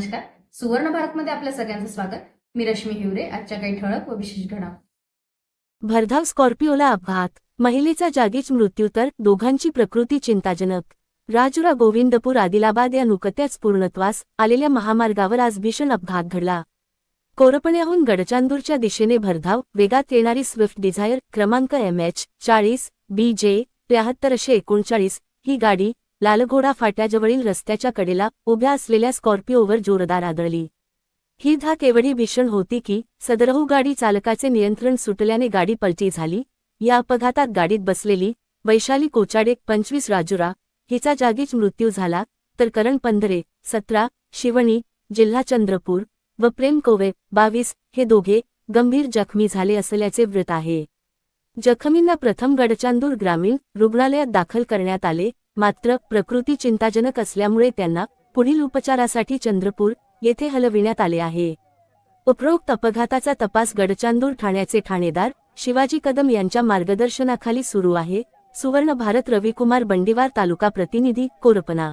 नमस्कार. सुवर्ण भारतमध्ये आपल्या सगळ्यांचं स्वागत. मी रश्मी हिवरे आजच्या काही ठळक व विशेष घडा भरधाव स्कॉर्पिओला अपघात. महिलेचा जागीच मृत्यू तर दोघांची प्रकृती चिंताजनक. राजुरा गोविंदपूर आदिलाबाद या नुकत्याच पूर्णत्वास आलेल्या महामार्गावर आज भीषण अपघात घडला. कोरपण्याहून गडचांदूरच्या दिशेने भरधाव वेगात येणारी स्विफ्ट डिझायर क्रमांक एम एच चाळीस बी जे त्र्याहत्तरशे एकोणचाळीस ही गाडी लालघोडा फाट्याजवळील रस्त्याच्या कडेला उभ्या असलेल्या स्कॉर्पिओवर जोरदार आदळली. ही धाक एवढी भीषण होती की सदरहू गाडी चालकाचे नियंत्रण सुटल्याने गाडी पलटी झाली. या अपघातात गाडीत बसलेली वैशाली कोचाडे पंचवीस राजुरा हिचा जागीच मृत्यू झाला. तर करण पंधरे सतरा शिवणी जिल्हा चंद्रपूर व प्रेम कोवे बावीस हे दोघे गंभीर जखमी झाले असल्याचे वृत्त आहे. जखमींना प्रथम गडचांदूर ग्रामीण रुग्णालयात दाखल करण्यात आले. मात्र प्रकृती चिंताजनक असल्यामुळे त्यांना पुढील उपचारासाठी चंद्रपूर येथे हलविण्यात आले आहे. उपरोक्त अपघाताचा तपास गडचांदूर ठाण्याचे ठाणेदार शिवाजी कदम यांच्या मार्गदर्शनाखाली सुरू आहे. सुवर्ण भारत रविकुमार बंडीवार तालुका प्रतिनिधी कोरपना